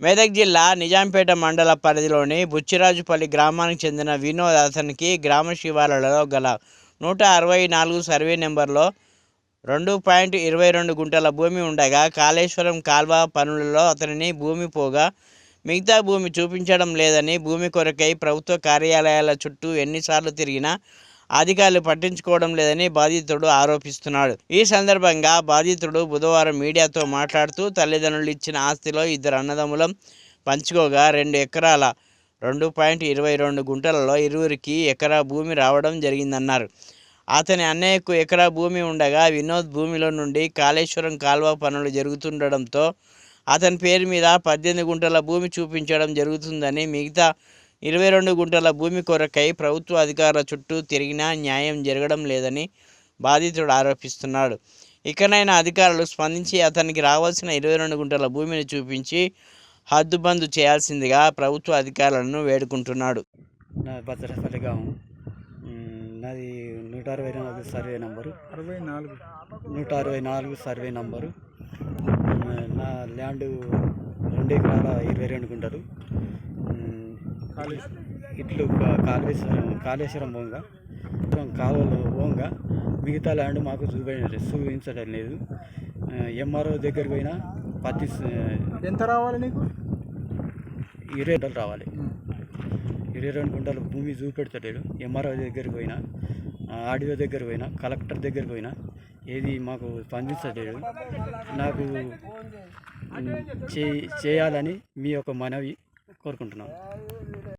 మెదక్ జిల్లా నిజాంపేట మండల పరిధిలోని బుచ్చిరాజుపల్లి గ్రామానికి చెందిన వినోద్ అతనికి గ్రామ శివార్లలో గల నూట అరవై నాలుగు సర్వే నెంబర్లో రెండు పాయింట్ ఇరవై రెండు గుంటల భూమి ఉండగా కాళేశ్వరం కాల్వ పనులలో అతనిని భూమి పోగా మిగతా భూమి చూపించడం లేదని భూమి కొరకై ప్రభుత్వ కార్యాలయాల చుట్టూ ఎన్నిసార్లు తిరిగినా అధికారులు పట్టించుకోవడం లేదని బాధితుడు ఆరోపిస్తున్నాడు. ఈ సందర్భంగా బాధితుడు బుధవారం మీడియాతో మాట్లాడుతూ తల్లిదండ్రులు ఇచ్చిన ఆస్తిలో ఇద్దరు అన్నదమ్ములం పంచుకోగా రెండు ఎకరాల రెండు పాయింట్ ఇరవై రెండు గుంటలలో ఇరువురికి ఎకరా భూమి రావడం జరిగిందన్నారు. అతని అన్నయ్యకు ఎకరా భూమి ఉండగా వినోద్ భూమిలో నుండి కాళేశ్వరం కాల్వ పనులు జరుగుతుండడంతో అతని పేరు మీద పద్దెనిమిది గుంటల భూమి చూపించడం జరుగుతుందని మిగతా ఇరవై రెండు గుంటల భూమి కొరకై ప్రభుత్వ అధికారుల చుట్టూ తిరిగినా న్యాయం జరగడం లేదని బాధితుడు ఆరోపిస్తున్నాడు. ఇకనైనా అధికారులు స్పందించి అతనికి రావాల్సిన ఇరవై రెండు గుంటల భూమిని చూపించి హద్దుబందు చేయాల్సిందిగా ప్రభుత్వ అధికారులను వేడుకుంటున్నాడు. భద్రపల్లి నాది నూట అరవై నాలుగు సర్వే నంబరు. అరవై నాలుగు. నూట అరవై నాలుగు సర్వే నంబరు. నా ల్యాండ్ రెండు ఎకరాల ఇరవై రెండు గుంటలు. ఇట్లు కాళేశ్వరం కాళేశ్వరం బొంగ కాలువలు బొంగ మిగతా ల్యాండ్ మాకు చూపించ చూపించడం లేదు. ఎంఆర్ఓ దగ్గరికి పోయినా పత్తి ఎంత రావాలి నీకు? ఇరవై గుంటలు రావాలి. ఇరవై రెండు గుంటలు భూమి చూపెడతాడు ఎంఆర్ఓ దగ్గరికి పోయినా ఆడియో దగ్గర పోయినా కలెక్టర్ దగ్గర పోయినా ఏది మాకు స్పందించలేడు నాకు చేయాలని మీ యొక్క మనవి కోరుకుంటున్నాను.